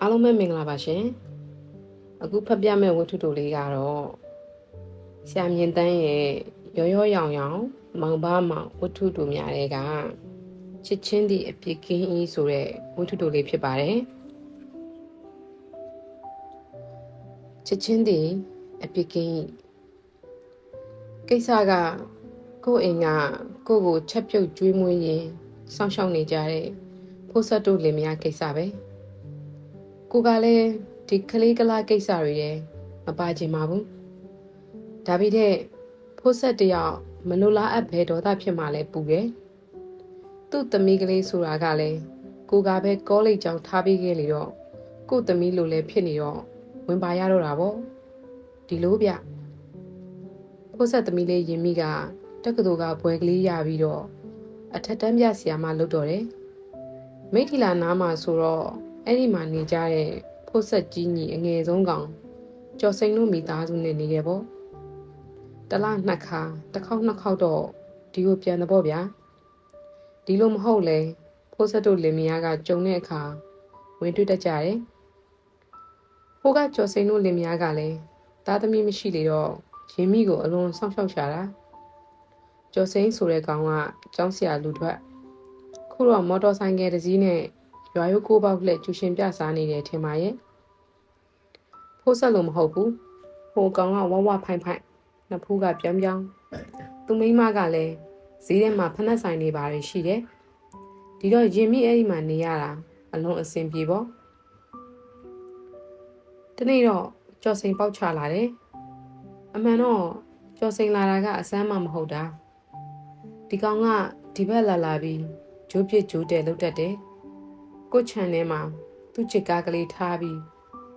အားလုံးပဲမင်္ဂလာပါရှင်အခုဖတ်ပြမယ့်ဝတ္ထုတိုလေးကတော့ဆရာမြင့်တန်းရဲ့ရောရောရောင်ရောင်မောင်ပါမောင်ဝတ္ထုတိုများတွေကချစ်ချင်းသည့်အပြစ်ကင်းဤဆိုတဲ့ဝတ္ထုတိုလေးဖြစ်ပါတယ်ချစ်ချင်းသည့်အပြစ်ကင်းဤကိစ္စကကိုယ့်အိမ်ကကိုယ့်ကိုချက်ပြုတ်ကျွေးမွေးရင်စောင့်ရှောက်နေကြတဲ့ဖို့ဆက်တို့လင်မယားကိစ္စပဲ ကိုကလည်းဒီကလေးကလာကိစ္စတွေရဲ့မပါချင်ပါဘူးဒါပေမဲ့ဖို့ဆက်တယောက်မလိုလားအပ်ဘဲဒေါသဖြစ်မှလည်းပူတယ်သူ့သမီးကလေးဆိုတာကလည်းကိုကပဲကောလိပ်ကျောင်းထားပေးခဲ့လေတော့ကို့သမီးလိုလည်းဖြစ်နေတော့ဝင်ပါရတော့တာပေါ့ဒီလိုဗျဖို့ဆက်သမီးလေးရင်မိကတက္ကသိုလ်ကဘွယ်ကလေးရပြီးတော့အထက်တန်းပြဆရာမလုပ်တော့တယ်မိထီလာနားမှာဆိုတော့ အဲ့ဒီမှာနေကြတဲ့ဖို့ဆက်ကြီးညီအငယ်ဆုံးကောင်ကျော်စိန်တို့မိသားစုနဲ့နေတယ်ပေါ့တလားနှစ်ခါတစ်ခေါက်နှစ်ခေါက်တော့ဒီကိုပြန်တော့ဗျာဒီလိုမဟုတ်လေဖို့ဆက်တို့လင်မယားကကြုံတဲ့အခါဝင်တွေ့တတ်ကြတယ်ဟိုကကျော်စိန်တို့လင်မယားကလည်းသားသမီးမရှိလေတော့ရင်းမိကိုအလွန်စောင့်ရှောက်ရှာတာကျော်စိန်ဆိုတဲ့ကောင်ကကျောင်းဆရာလူထွက်ခုတော့မော်တော်ဆိုင်ကယ်တစ်စီးနဲ့ ရွာရိုးကိုပေါက်လက်ကျူရှင်ပြစားနေတယ်ထင်ပါရဲ့ဖိုးဆက်လို့မဟုတ်ဘူးဟိုကောင်ကဝဝဖိုင်ဖိုင်နှစ်ဖူးကပြောင်းပြောင်းသူမိန်းမကလည်းဈေးထဲမှာဖက်နှက်ဆိုင်နေပါတယ်ရှိတယ်ဒီတော့ရင်မိအဲ့ဒီမှာနေရတာအလုံးအစင်ပြေပေါ့ဒီနေ့တော့ကြော်စိန်ပေါက်ချလာတယ်အမှန်တော့ကြော်စိန်လာတာကအစမ်းမှမဟုတ်တာဒီကောင်ကဒီဘက်လာလာပြီးဂျိုးပြစ်ဂျိုးတယ်လုတ်တတ်တယ် ကိုချန်ထဲမှာသူ့ချစ်ကားကလေးထားပြီး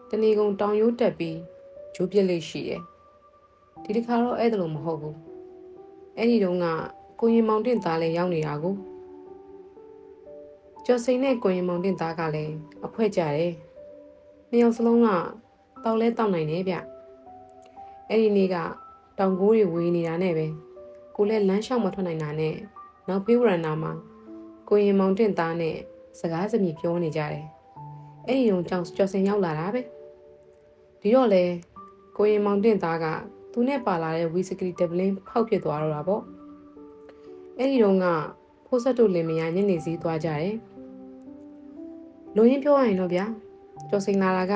တဏီကုံတောင်ရိုးတက်ပြီးဂျိုးပြက်လေးရှိတယ်။ဒီတစ်ခါတော့အဲ့ဒါလိုမဟုတ်ဘူး။အဲ့ဒီတုန်းကကိုရင်မောင်တင်သားလည်းရောက်နေတာကိုကျော်စိန်နဲ့ကိုရင်မောင်တင်သားကလည်းအဖွဲကြတယ်။နှစ်ယောက်စလုံးကတောက်လဲတောက်နိုင်တယ်ဗျ။အဲ့ဒီနေ့ကတောင်ကိုးတွေဝေးနေတာနဲ့ပဲကိုလည်းလမ်းလျှောက်မထွက်နိုင်တာနဲ့နောက်ပေးဝရဏမှာကိုရင်မောင်တင်သားနဲ့ စကားစမြည်ပြောနေကြတယ်။အဲ့ဒီတော့ကြောင်ကျော်စင်ရောက်လာတာပဲ။ဒီတော့လေကိုရင်မောင်တင်သားကသူနဲ့ပါလာတဲ့ဝီစကီဒဗလင်းဖောက်ဖြစ်သွားတော့တာပေါ့။အဲ့ဒီတော့ကဖိုးဆက်တို့လင်မယားညနေစည်းသွားကြတယ်။လူရင်းပြောရရင်တော့ဗျာကျော်စင်လာတာက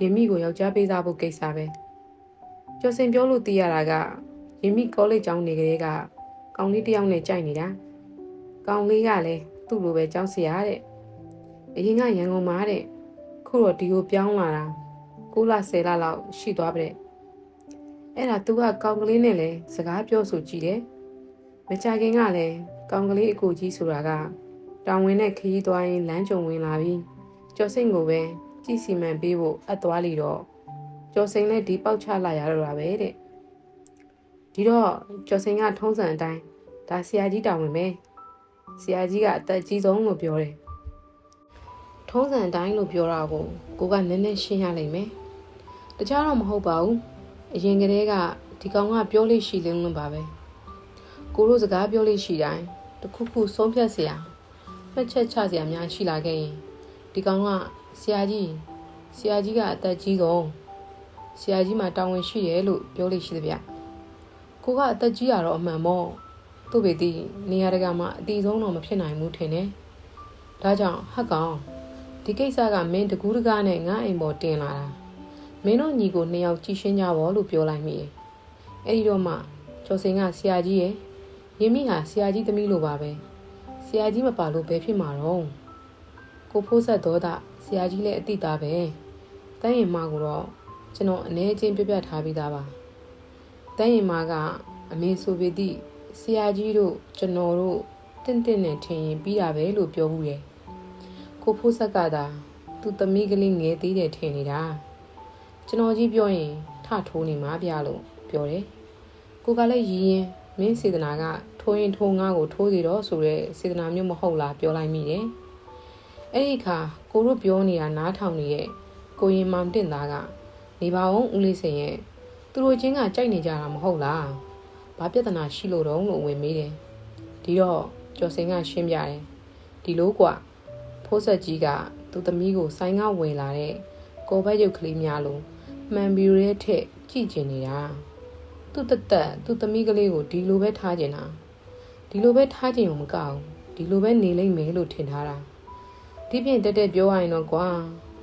ရင်မိကိုယောက်ျားပေးစားဖို့ကိစ္စပဲ။ကျော်စင်ပြောလို့သိရတာကရင်မိကောလိပ်ကျောင်းနေကလေးကကောင်လေးတစ်ယောက်နဲ့ကြိုက်နေတာ။ကောင်လေးကလည်းသူ့လိုပဲကျောင်းဆရာတဲ့ အရင်ကရန်ကုန်မှာတဲ့ခုတော့ဒီကိုပြောင်းလာတာ9လ10လလောက်ရှိသွားပြီတဲ့အဲ့ဒါသူကကောင်ကလေးနဲ့လည်းစကားပြောဆိုကြည့်တယ်မကြခင်ကလည်းကောင်ကလေးအကိုကြီးဆိုတာကတောင်ဝင်နဲ့ခရီးသွားရင်လမ်းကြုံဝင်လာပြီးကျော်စိန်ကိုပဲကြည်စီမံပေးဖို့အပ်သွားလီတော့ကျော်စိန်လည်းဒီပေါက်ချလာရတော့တာပဲတဲ့ဒီတော့ကျော်စိန်ကထုံးစံအတိုင်းဒါဆရာကြီးတောင်ဝင်ပဲဆရာကြီးကအသက်ကြီးဆုံးလို့ပြောတယ် ထုံးစံအတိုင်းလို့ပြောတာကိုကိုကနည်းနည်းရှင်းရလိမ့်မယ်တခြားတော့မဟုတ်ပါဘူးအရင်ကတည်းကဒီကောင်ကပြောလို့ရှိလင်းလို့ပါပဲကိုတို့စကားပြောလို့ရှိတိုင်းတခုခုဆုံးဖြတ်เสียမှတ်ချက်ချเสียများရှိလာခဲ့ရင်ဒီကောင်ကဆရာကြီးဆရာကြီးကအသက်ကြီးဆုံးဆရာကြီးမှာတာဝန်ရှိတယ်လို့ပြောလို့ရှိတယ်ဗျကိုကအသက်ကြီးရတော့အမှန်ပေါ့သူ့ပေတီနေရာတကာမှာအတီဆုံးတော့မဖြစ်နိုင်ဘူးထင်တယ်ဒါကြောင့်ဟက်ကောင် ဒီကိစ္စကမင်းတကူးတကားနဲ့ငါအိမ်ပေါ်တင်လာတာမင်းတို့ညီကိုနှစ်ယောက်ကြည်ရှင်းကြပါလို့ပြောလိုက်မိတယ်အဲ့ဒီတော့မှကျော်စင်ကဆရာကြီးရဲ့ရင်းမိဟာဆရာကြီးသမီးလိုပါပဲဆရာကြီးမပါလို့ဘယ်ဖြစ်မှာတော့ကိုဖိုးဆက်တော့တာဆရာကြီးလည်းအတိသားပဲတန်းရင်မကိုတော့ကျွန်တော်အနေချင်းပြပြထားပြီးသားပါတန်းရင်မကအမေဆိုပေသည့်ဆရာကြီးတို့ကျွန်တော်တို့တင့်တင့်နဲ့ထင်ရင်ပြီးတာပဲလို့ပြောမှုရဲ့ ကိုဖိုးဆက်ကသာသူ့သမီးကလေးငယ်သေးတယ်ထင်နေတာကျွန်တော်ကြီးပြောရင်ထထိုးနေမှာဗျလို့ပြောတယ်ကိုကလည်းရည်ရင်မင်းစေတနာကထိုးရင်ထိုးငါကိုထိုးစီတော့ဆိုတဲ့စေတနာမျိုးမဟုတ်လားပြောလိုက်မိတယ်အဲ့ဒီခါကိုတို့ပြောနေတာနားထောင်နေတဲ့ကိုရင်မောင်တင့်သားကနေပါအောင်ဦးလေးစင်ရဲ့သူတို့ချင်းကကြိုက်နေကြတာမဟုတ်လားဘာပြဿနာရှိလို့တော့လို့ဝင်မေးတယ်ဒီတော့ကျော်စင်ကရှင်းပြတယ်ဒီလိုကွာ ဖိုးဆက်ကြီးကသူသူ့သမီးကိုဆိုင်ကဝင်လာတဲ့ကော်ဘက်ရုပ်ကလေးများလိုမှန်ပြီးရဲထက်ကြည့်ကျင်နေတာသူ့တသက်သူ့သမီးကလေးကိုဒီလိုပဲထားကျင်တာဒီလိုပဲထားကျင်ုံမကဘူးဒီလိုပဲနေလိမ့်မယ်လို့ထင်ထားတာဒီပြင်တက်တက်ပြောရရင်တော့ကွာ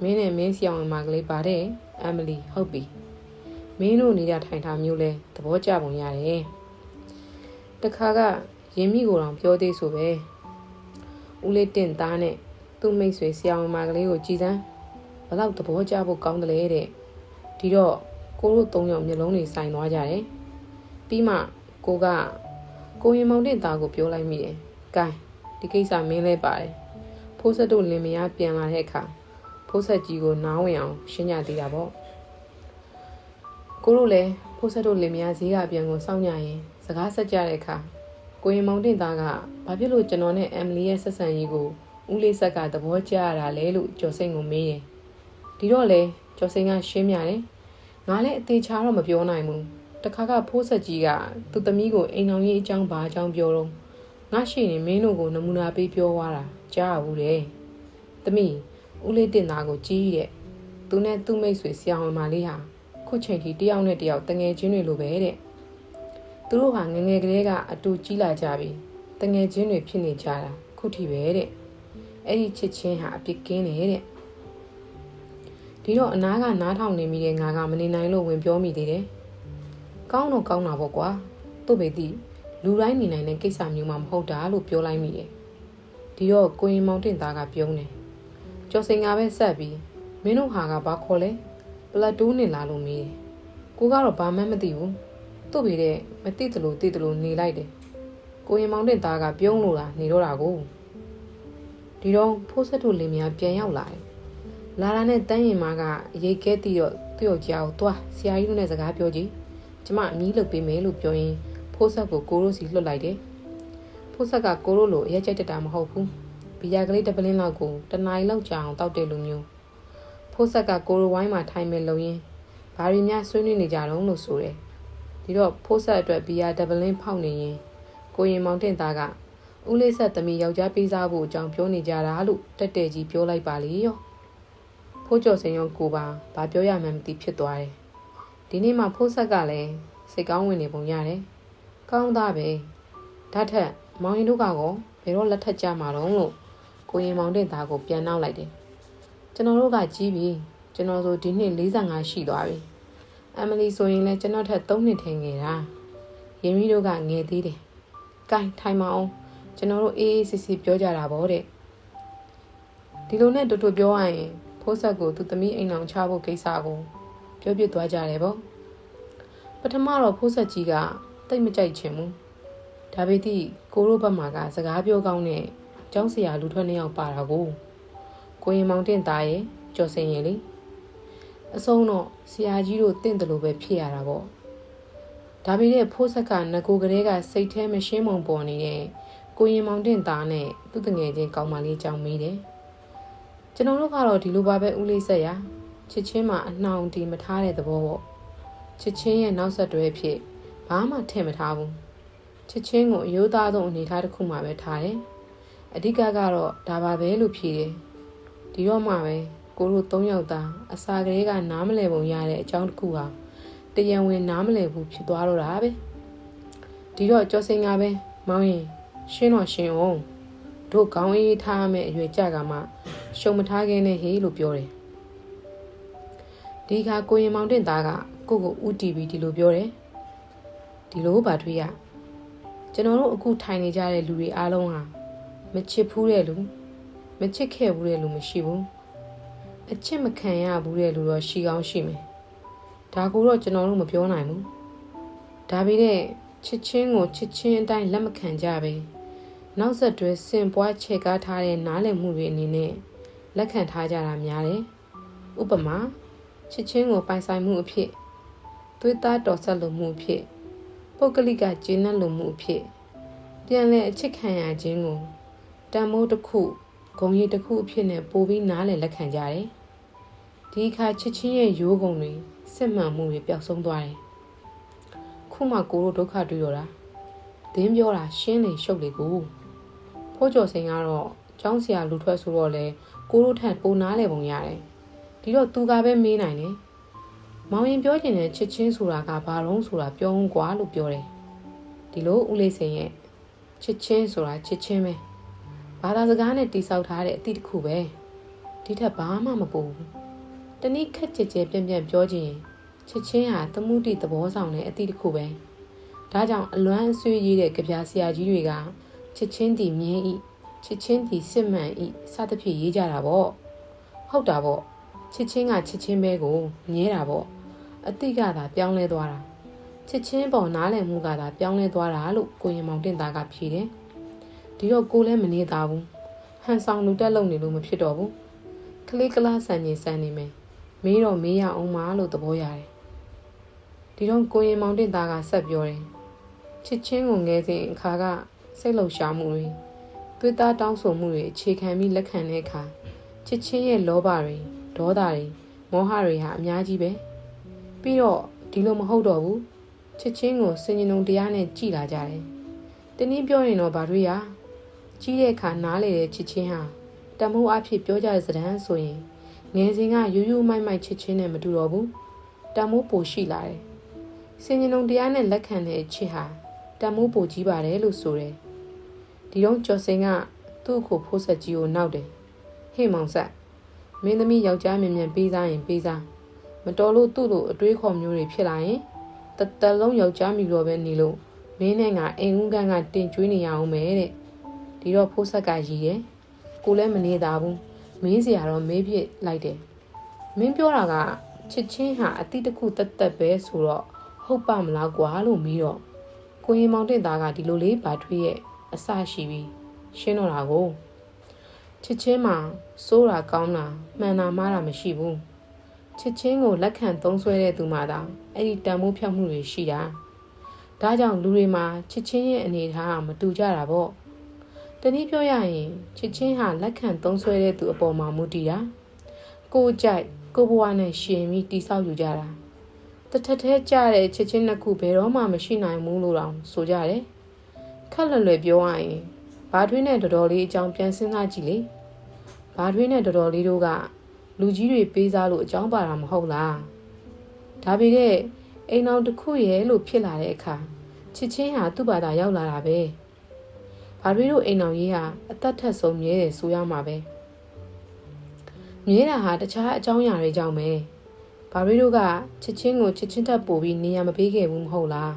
မင်းနဲ့မင်းစီအောင်ဝင်မှာကလေးပါတဲ့အမလီဟုတ်ပြီမင်းတို့နေရထိုင်ထားမျိုးလဲသဘောကျပုံရတယ်တခါကရင်မိကိုတော့ပြောသေးဆိုပဲဦးလေးတင့်သားနဲ့ သူ့မိတ်ဆွေဆရာဝန်မကလေးကိုကြည်စမ်းဘလောက်သဘောကျဖို့ကောင်းတယ်လေတဲ့ဒီတော့ကိုတို့၃ယောက်မျိုးလုံးတွေစိုင်သွားကြတယ်ပြီးမှကိုကကိုရင်မောင်တဲ့သားကိုပြောလိုက်မိတယ်ကဲဒီကိစ္စမင်းလဲပါတယ်ဖိုးဆက်တို့လင်မယားပြန်လာတဲ့အခါဖိုးဆက်ကြီးကိုနားဝင်အောင်ရှင်းကြသေးတာပေါ့ကိုတို့လည်းဖိုးဆက်တို့လင်မယားဈေးကပြန်ကိုစောင့်ကြရင်စကားဆက်ကြတဲ့အခါကိုရင်မောင်တင်သားကဘာဖြစ်လို့ကျွန်တော်နဲ့အမ်မလီရဲ့ဆက်ဆံရေးကို ဦးလေးဆက်ကသဘောကျရတာလဲလို့ကျော်စိန်ကိုမေးတယ်ဒီတော့လေကျော်စိန်ကရှင်းပြတယ်ငါလည်းအသေးချာတော့မပြောနိုင်ဘူးတခါကဖိုးဆက်ကြီးကသူ့သမီးကိုအိမ်အောင်ရေးအကြောင်းဘာအကြောင်းပြောတော့ငါရှိနေမင်းတို့ကိုနမူနာပေးပြောသွားတာကြားရဘူးတဲ့သမီးဦးလေးတင်သားကိုကြီးတဲ့သူနဲ့သူ့မိတ်ဆွေဆရာဝန်မလေးဟာခုချိန်ထိတယောက်နဲ့တယောက်တငယ်ချင်းတွေလိုပဲတဲ့သူတို့ဟာငငယ်ကလေးကအတူကြီးလာကြပြီတငယ်ချင်းတွေဖြစ်နေကြတာခုထိပဲတဲ့ အဲ့ဒီချစ်ချင်းဟာအပြစ်ကင်းနေတဲ့ဒီတော့အနားကနားထောင်နေမိတဲ့ငါကမနေနိုင်လို့ဝင်ပြောမိသေးတယ်ကောင်းတော့ကောင်းတာပေါ့ကွာသူ့ဘေတိလူတိုင်းနေနိုင်တဲ့ကိစ္စမျိုးမှမဟုတ်တာလို့ပြောလိုက်မိတယ်ဒီတော့ကိုရင်မောင်တင်သားကပြုံးတယ်ကျော်စင်ကပဲဆက်ပြီးမင်းတို့ဟာကဘာခေါ်လဲပလတ်တူးနေလာလို့မေးတယ်ကိုကတော့ဘာမှမသိဘူးသူ့ဘေတဲ့မသိတလို့သိတလို့နေလိုက်တယ်ကိုရင်မောင်တင်သားကပြုံးလို့တာနေတော့တာကို ဒီတော့ဖိုးဆက်တို့လင်မယားပြန်ရောက်လာတယ်လာတာနဲ့တန်းရင်မကရိတ်ခဲတီတော့သူ့ယောက်ျားကိုသွားဆရာကြီးတို့နဲ့စကားပြောကြည့်ကျမအမီးလုပ်ပေးမယ်လို့ပြောရင်ဖိုးဆက်ကိုကိုရိုးစီလွတ်လိုက်တယ်ဖိုးဆက်ကကိုရိုးလိုအရက်ကြိုက်တတာမဟုတ်ဘူးဘီယာကလေးတစ်ပလင်းလောက်ကိုတနားရီလောက်ကြာအောင်တောက်တဲ့လူမျိုးဖိုးဆက်ကကိုရိုဝိုင်းမှာထိုင်မဲ့လုံရင်းဘာရီများဆွေးနွေးနေကြတော့လို့ဆိုတယ်ဒီတော့ဖိုးဆက်အတွက်ဘီယာတစ်ပလင်းဖောက်နေရင်ကိုရင်မောင်တင်သားက ဦးလေးဆက်သမီးယောက်ျားပေးစားဖို့အကြောင်းပြောနေကြတာလို့တက်တဲ့ကြီးပြောလိုက်ပါလေရောဖိုးကျော်စင်ရောကိုပါဘာပြောရမှန်းမသိဖြစ်သွားတယ်ဒီနေ့မှဖိုးဆက်ကလည်းစိတ်ကောင်းဝင်နေပုံရတယ်ကောင်းသားပဲဒါထက်မောင်ရင်တို့ကကောဘယ်တော့လက်ထက်ကြမှာတော့လို့ကိုရင်မောင်တဲ့သားကိုပြန်နောက်လိုက်တယ်ကျွန်တော်တို့ကကြီးပြီကျွန်တော်ဆိုဒီနှစ်45ရှိသွားပြီအမလီဆိုရင်လည်းကျွန်တော်ထက်3နှစ်ထင်ငယ်တာရင်မီတို့ကငယ်သေးတယ်ကဲထိုင်မအောင် ကျွန်တော်တို့အေးအေးဆေးဆေးပြောကြတာဗောတဲ့ဒီလိုနဲ့တူတူပြောရရင်ဖိုးဆက်ကိုသူသမီးအိမ်အောင်ချဖို့ကိစ္စကိုပြောပြသွားကြတယ်ဗောပထမတော့ဖိုးဆက်ကြီးကတိတ်မကြိုက်ချင်ဘူးဒါပေတိကိုရိုးဘက်မှာကစကားပြောကောင်းတဲ့ကျောင်းဆရာလူထွက်နှစ်ယောက်ပါတာကိုကိုရင်မောင်တင်သားရဲ့ကြော်စင်ရင်လေအဆုံးတော့ဆရာကြီးတို့တင့်တယ်လို့ပဲဖြစ်ရတာပေါ့ဒါပေမဲ့ဖိုးဆက်ကငကိုကလေးကစိတ်แท้မရှင်းမုံပေါ်နေတဲ့ ကိုရင်မောင်တင်သားနဲ့သူ့တငယ်ချင်းကောင်းမလေးကြောင်းမေးတယ်ကျွန်တော်တို့ကတော့ဒီလိုပါပဲဦးလေးဆက်ရချစ်ချင်းမှာအနှောင်တီမထားတဲ့သဘောပေါ့ချစ်ချင်းရဲ့နောက်ဆက်တွဲဖြစ်ဘာမှထင်မထားဘူးချစ်ချင်းကိုအယိုးသားဆုံးအနေထားတစ်ခုမှပဲထားတယ်အဓိကကတော့ဒါပါပဲလို့ဖြေတယ်ဒီတော့မှပဲကိုတို့၃ယောက်သားအစာကလေးကနားမလဲပုံရတဲ့အကြောင်းတစ်ခုဟာတရံဝင်နားမလဲဘူးဖြစ်သွားတော့တာပဲဒီတော့ကျော်စင်ကပဲမောင်းရင် ရှင်းတော့ရှင်းအောင်တို့ခေါင်းအေးထားမယ်အရွယ်ကြကမှရှုံမထားခင်နဲ့ဟေးလို့ပြောတယ်ဒီခါကိုရင်မောင်တင်သားကကိုကိုဦးတီဗီဒီလိုပြောတယ်ဒီလိုပါထွေးရကျွန်တော်တို့အခုထိုင်နေကြတဲ့လူတွေအားလုံးဟာမချစ်ဘူးတဲ့လူမချစ်ခဲ့ဘူးတဲ့လူမရှိဘူးအချစ်မခံရဘူးတဲ့လူတော့ရှိကောင်းရှိမယ်ဒါကိုတော့ကျွန်တော်တို့မပြောနိုင်ဘူးဒါပေမဲ့ချစ်ချင်းကိုချစ်ချင်းအတိုင်းလက်မခံကြပဲ နောက်ဆက်တွဲစင်ပွားချေကားထားတဲ့နားလည်မှုတွေအနေနဲ့လက်ခံထားကြတာများတယ်ဥပမာချစ်ချင်းကိုပိုင်ဆိုင်မှုအဖြစ်သွေးသားတော်ဆက်လိုမှုအဖြစ်ပုဂ္ဂလိကကျဉ်းနှံ့လိုမှုအဖြစ်ပြန်လဲအချစ်ခံရခြင်းကိုတန်မိုးတစ်ခုဂုံရည်တစ်ခုအဖြစ်နဲ့ပို့ပြီးနားလည်လက်ခံကြတယ်ဒီအခါချစ်ချင်းရဲ့ရိုးကုံတွေစစ်မှန်မှုတွေပျောက်ဆုံးသွားတယ်ခုမှကိုတို့ဒုက္ခတွေ့ရတာဒင်းပြောတာရှင်းလေရှုပ်လေကို ဖိုးကျော်စိန်ကတော့ကျောင်းဆရာလူထွက်ဆိုတော့လေကိုတို့ထက်ပိုနားလေပုံရတယ်ဒီတော့သူကပဲမေးနိုင်တယ်မောင်ရင်ပြောချင်တဲ့ချစ်ချင်းဆိုတာကဘာလုံးဆိုတာပြောဦးကွာလို့ပြောတယ်ဒီလိုဦးလေးစင်ရဲ့ချစ်ချင်းဆိုတာချစ်ချင်းပဲဘာသာစကားနဲ့တိဆောက်ထားတဲ့အသည့်တစ်ခုပဲဒီထက်ဘာမှမပိုဘူးတနည်းခက်ကြဲကြဲပြန့်ပြန့်ပြောချင်ရင်ချစ်ချင်းဟာသမှုတိသဘောဆောင်တဲ့အသည့်တစ်ခုပဲဒါကြောင့်အလွမ်းအဆွေးရည်တဲ့ကြပြဆရာကြီးတွေက ချစ်ချင်းတီမြင်းဤချစ်ချင်းတီစစ်မှန်ဤစသဖြင့်ရေးကြတာပေါ့ဟုတ်တာပေါ့ချစ်ချင်းကချစ်ချင်းပဲကိုမြဲတာပေါ့အတိတ်ကသာပြောင်းလဲသွားတာချစ်ချင်းပေါ်နားလည်မှုကသာပြောင်းလဲသွားတာလို့ကိုရင်မောင်တင်သားကဖြေတယ်ဒီတော့ကိုလည်းမနေသားဘူးဟန်ဆောင်လူတက်လုံနေလို့မဖြစ်တော့ဘူးကလေးကလားဆန်နေဆန်နေမယ်မေးတော့မေးရအောင်မလို့သဘောရတယ်ဒီတော့ကိုရင်မောင်တင်သားကဆက်ပြောတယ်ချစ်ချင်းကိုငယ်စဉ်အခါက စိတ်လှုပ်ရှားမှုတွေသွေးသားတောင်းဆိုမှုတွေအခြေခံပြီးလက်ခံတဲ့အခါချစ်ချင်းရဲ့လောဘတွေဒေါသတွေမောဟတွေဟာအများကြီးပဲပြီးတော့ဒီလိုမဟုတ်တော့ဘူးချစ်ချင်းကိုစင်ញုံတရားနဲ့ကြည်လာကြတယ်တနည်းပြောရင်တော့ဗာတွေရကြီးတဲ့အခါနားလေတဲ့ချစ်ချင်းဟာတမိုးအဖြစ်ပြောကြတဲ့စဒန်းဆိုရင်ငယ်စဉ်ကယူးယူးမိုက်မိုက်ချစ်ချင်းနဲ့မတူတော့ဘူးတမိုးပိုရှိလာတယ်စင်ញုံတရားနဲ့လက်ခံတဲ့ချစ်ဟာတမိုးပိုကြီးပါတယ်လို့ဆိုတယ် ဒီတော့ကျော်စင်ကသူ့ကိုဖိုးဆက်ကြီးကိုနောက်တယ်ဟေ့မောင်ဆက်မင်းသမီးယောက်ျားမြင်မြန်ပေးစားရင်ပေးစားမတော်လို့သူ့လိုအတွေးခေါ်မျိုးတွေဖြစ်လာရင်တတလုံးယောက်ျားမိတော့ပဲနေလို့မင်းနဲ့ငါအိမ်ဦးကန်းကတင်ကျွေးနေရအောင်မယ်တဲ့ဒီတော့ဖိုးဆက်ကရည်တယ်ကိုလည်းမနေတာဘူးမင်းစရာတော့မေးပြစ်လိုက်တယ်မင်းပြောတာကချစ်ချင်းဟာအတိတခုတက်တက်ပဲဆိုတော့ဟုတ်ပါမလားကွာလို့မီးတော့ကိုရင်မောင်တင်သားကဒီလိုလေးဗာထွေးရဲ့ အစရှိပြီးရှင်းတော့တာကိုချစ်ချင်းမှာစိုးတာကောင်းတာမှန်တာမှားတာမရှိဘူးချစ်ချင်းကိုလက်ခံသုံးဆွဲတဲ့သူမှသာအဲ့ဒီတန်မိုးဖြောက်မှုတွေရှိတာဒါကြောင့်လူတွေမှာချစ်ချင်းရဲ့အနေထားမတူကြတာပေါ့တနည်းပြောရရင်ချစ်ချင်းဟာလက်ခံသုံးဆွဲတဲ့သူအပေါ်မှာမူတည်တာကိုကြိုက်ကိုဘဝနဲ့ရှင်ပြီးတိဆောက်ယူကြတာတထက်ထဲကြတဲ့ချစ်ချင်းနှစ်ခုဘယ်တော့မှမရှိနိုင်ဘူးလို့တောင်ဆိုကြတယ် ခက်လွယ်လွယ်ပြောရရင်ဘာထွေးနဲ့တော်တော်လေးအကြောင်းပြန်စဉ်းစားကြည့်လေဘာထွေးနဲ့တော်တော်လေးတို့ကလူကြီးတွေပေးစားလို့အကြောင်းပါတာမဟုတ်လားဒါပေမဲ့အိမ်အောင်တစ်ခုရဲ့လို့ဖြစ်လာတဲ့အခါချစ်ချင်းဟာသူ့ဘာသာရောက်လာတာပဲဘာတွေတို့အိမ်အောင်ရေးဟာအသက်ထက်ဆုံးမြဲတယ်ဆိုရမှာပဲမြဲတာဟာတခြားအကြောင်းအရာတွေကြောင့်ပဲဘာတွေတို့ကချစ်ချင်းကိုချစ်ချင်းတက်ပို့ပြီးနေရာမပေးခဲ့ဘူးမဟုတ်လား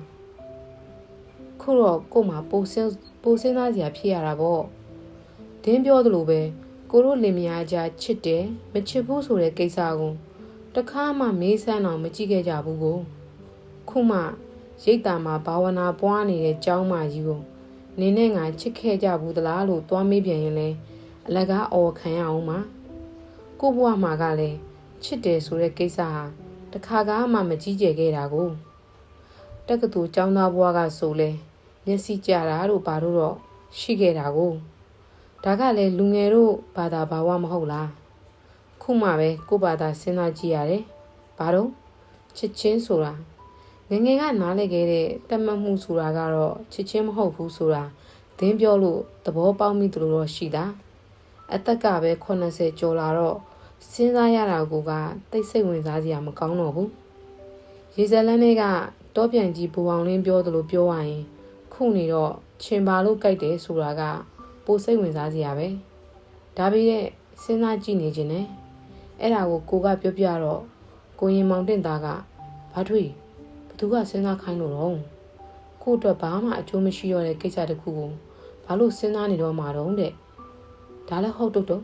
ခုတော့ကို့မှာပိုစင်းပိုစင်းသားစရာဖြစ်ရတာပေါ့ဒင်းပြောသလိုပဲကိုတို့လင်မယားကြချစ်တယ်မချစ်ဘူးဆိုတဲ့ကိစ္စကိုတခါမှမေးဆန်းအောင်မကြည့်ခဲ့ကြဘူးကိုခုမှရိတ်တာမှာဘာဝနာပွားနေတဲ့ကျောင်းမကြီးကိုနင်းနဲ့ငါချစ်ခဲ့ကြဘူးသလားလို့သွားမေးပြန်ရင်လဲအလကားအော်ခံရအောင်ပါကိုဘွားမှာကလည်းချစ်တယ်ဆိုတဲ့ကိစ္စဟာတခါကားမှမကြီးကျယ်ခဲ့တာကိုတက္ကသိုလ်ကျောင်းသားဘွားကဆိုလဲ မျက်စိကြတာတို့ဘာလို့တော့ရှိခဲ့တာကိုဒါကလည်းလူငယ်တို့ဘာသာဘာဝမဟုတ်လားခုမှပဲကို့ဘာသာစဉ်းစားကြည့်ရတယ်ဘာတော့ချစ်ချင်းဆိုတာငငယ်ကနားလည်ခဲ့တဲ့တတ်မှတ်မှုဆိုတာကတော့ချစ်ချင်းမဟုတ်ဘူးဆိုတာသင်ပြောလို့သဘောပေါက်မိသလိုတော့ရှိတာအသက်ကပဲ80ကျော်လာတော့စဉ်းစားရတာကတိတ်စိတ်ဝင်စားစရာမကောင်းတော့ဘူးရေဇလန်းတွေကတောပြန်ကြီးပူအောင်လင်းပြောသလိုပြောရရင် ခုနေတော့ချင်ပါလို့ကြိုက်တယ်ဆိုတာကပိုစိတ်ဝင်စားစရာပဲဒါပေမဲ့စဉ်းစားကြည့်နေခြင်းနဲ့အဲ့ဒါကိုကိုကပြောပြတော့ကိုရင်မောင်တင်သားကဘာထွေးဘသူကစဉ်းစားခိုင်းလို့တော့ကို့အတွက်ဘာမှအကျိုးမရှိတော့တဲ့ကိစ္စတခုကိုဘာလို့စဉ်းစားနေတော့မှာတော့တဲ့ဒါလည်းဟုတ်တော့တော့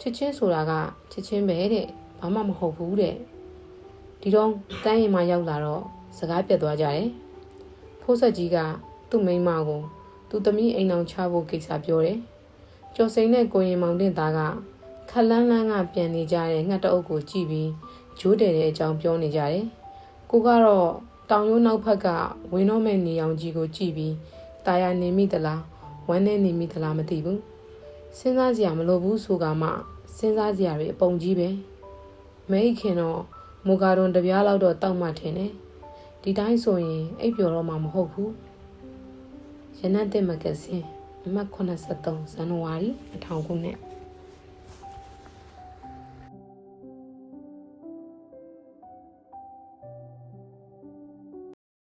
ချစ်ချင်းဆိုတာကချစ်ချင်းပဲတဲ့ဘာမှမဟုတ်ဘူးတဲ့ဒီတော့တန်းရင်မှရောက်လာတော့စကားပြတ်သွားကြတယ်ဖိုးဆက်ကြီးက သူ့မိန်းမကိုသူသမီးအိမ်အောင်ချဖို့ကိစ္စပြောတယ်။ကျော်စိန်နဲ့ကိုရင်မောင်တင်သားကခလန်းလန်းကပြန်နေကြတဲ့ငှက်တအုပ်ကိုကြည့်ပြီးဂျိုးတယ်တဲ့အကြောင်းပြောနေကြတယ်။ကိုကတော့တောင်ရိုးနောက်ဖက်ကဝင်းတော့မဲ့နေအောင်ကြီးကိုကြည့်ပြီးตาရနေမိသလားဝမ်းနဲ့နေမိသလားမသိဘူး။စဉ်းစားစရာမလိုဘူးဆိုကမှစဉ်းစားစရာတွေအပုံကြီးပဲ။မဲခင်တော့မူကာတွန်တပြားလောက်တော့တောက်မှထင်တယ်။ဒီတိုင်းဆိုရင်အိပ်ပျော်တော့မှမဟုတ်ဘူး။ ရနတ်တဲ့မဂ္ဂဇင်းအမှတ်83ဇန်နဝါရီ2000ခုနှစ်